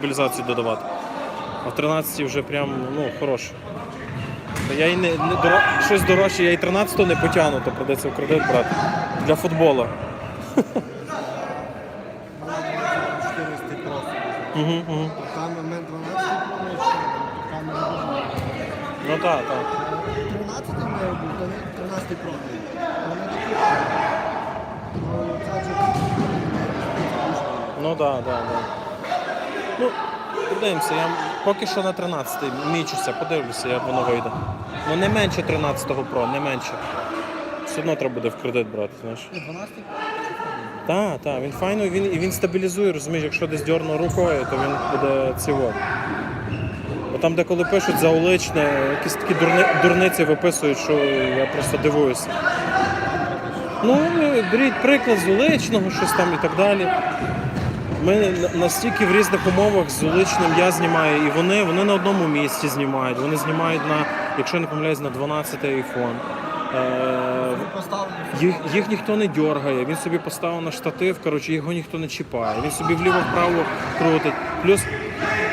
стабілізацію додавати. А в 13 вже прям ну, хороше. Та Я і не, не доро... щось дорожче, я і 13 не потягну, то придеться в кредит брати. Для футболу. 400 просто. Угу, угу. Там момент 12 там. Ну так, так. 13 має бути, то 13 профіль. Вони Ну так, так, так. Ну, подивимося, я поки що на 13-й мічуся, подивлюся, як воно вийде. Ну не менше 13-го Pro, не менше. Все одно треба буде в кредит брати, знаєш. 12 Так, так, він файно, він, і він стабілізує, розумієш, якщо десь дьорну рукою, то він буде цього. Бо там деколи пишуть за уличне, якісь такі дурни, дурниці виписують, що я просто дивуюся. Ну, беріть приклад з уличного, щось там і так далі. Ми настільки в різних умовах з уличним я знімаю, і вони, вони на одному місці знімають. Вони знімають на, якщо я не помиляюсь, на 12 iPhone. Е, їх, їх ніхто не дергає, він собі поставив на штатив, коротше, його ніхто не чіпає. Він собі вліво-вправо крутить. Плюс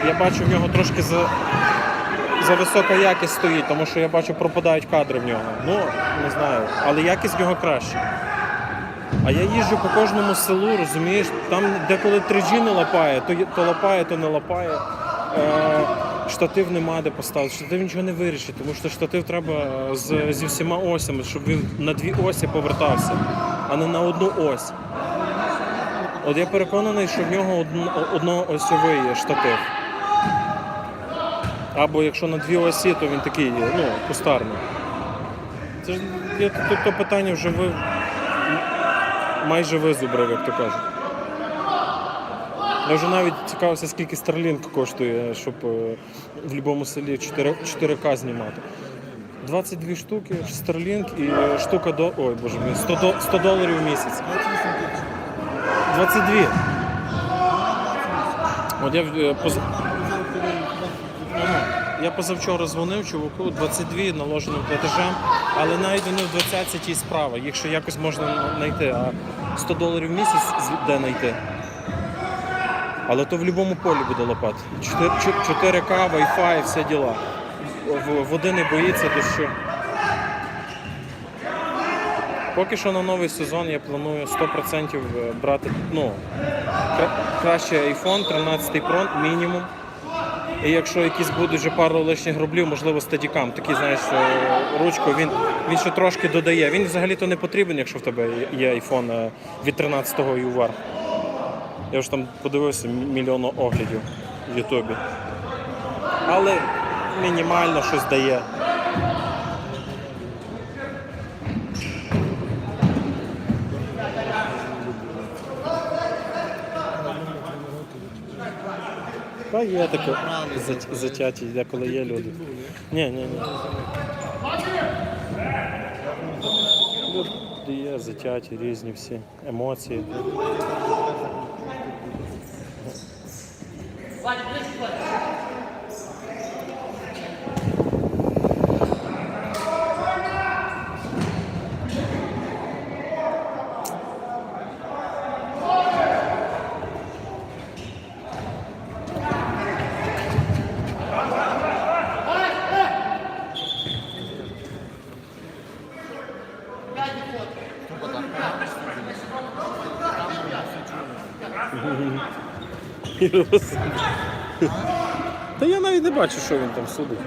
я бачу в нього трошки за, за висока якість стоїть, тому що я бачу, пропадають кадри в нього. Ну, не знаю, але якість в нього краща. А я їжджу по кожному селу, розумієш, там деколи 3G не лапає, то, то лапає, то не лапає. Е, штатив нема де поставити. Штатив нічого не вирішить, тому що штатив треба з, зі всіма осями, щоб він на дві осі повертався, а не на одну ось. От я переконаний, що в нього одно, одноосьовий є штатив. Або якщо на дві осі, то він такий ну, кустарний. Це ж я тут то питання вже ви майже визубрив, як то кажуть. Я вже навіть цікавився, скільки Starlink коштує, щоб е, в будь-якому селі 4, 4К знімати. 22 штуки, Starlink і штука до. Ой, боже мій, 100, до... 100 доларів в місяць. 28 тисяч. 22. От я е, поз... Я позавчора дзвонив чуваку 22 наложеним платежем, але навіть вони в 20 й справа. Їх якось можна знайти, а 100 доларів в місяць де знайти. Але то в будь-якому полі буде лопати. 4, 4К, Wi-Fi, все діла. Води не боїться дощу. Поки що на новий сезон я планую 100% брати ну, кра- краще iPhone 13 Pro мінімум. І якщо якісь будуть вже пару лишніх рублів, можливо, стадікам, такий, знаєш, ручку, він, він ще трошки додає. Він взагалі-то не потрібен, якщо в тебе є iPhone е, від 13-го і вверх. Я ж там подивився мільйон оглядів в Ютубі. Але мінімально щось дає. Та є таке затяті, затяті, деколи є люди. Ні, ні, ні. Люди є затяті, різні всі емоції. Та я навіть не бачу, що він там судить.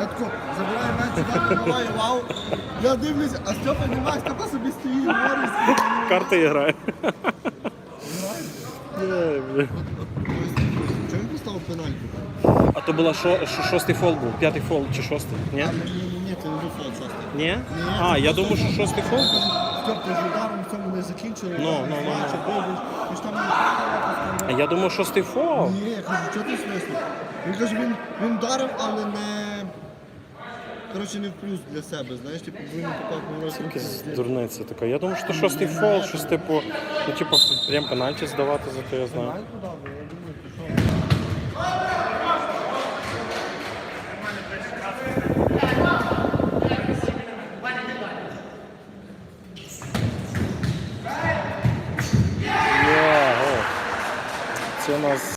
Я тако забираю м'яч, сюди, вау. Я дивлюся, а Степа немає, Степа собі стоїть, говорить. Карти грає. Чому він поставив пенальку? А то була шо, шо- шостий фол був, п'ятий фол чи шостий? Ні? Ні, ні, ні, це не був фол шостий. Ні? А, я думаю, що шостий фол. Степ, ударом в цьому не закінчили. Ну, ну, ну, ну. вибіж. Ж там не я думав, шостий фол. Ні, я кажу, що ти смислі? Він каже, він, він вдарив, але не. Коротше, не в плюс для себе, знаєш, типу, він попав по воротах. Дурниця така. Я думав, що шостий фол, щось типу, ну типу, прям пенальті здавати за те, я знаю. Пенальку дав,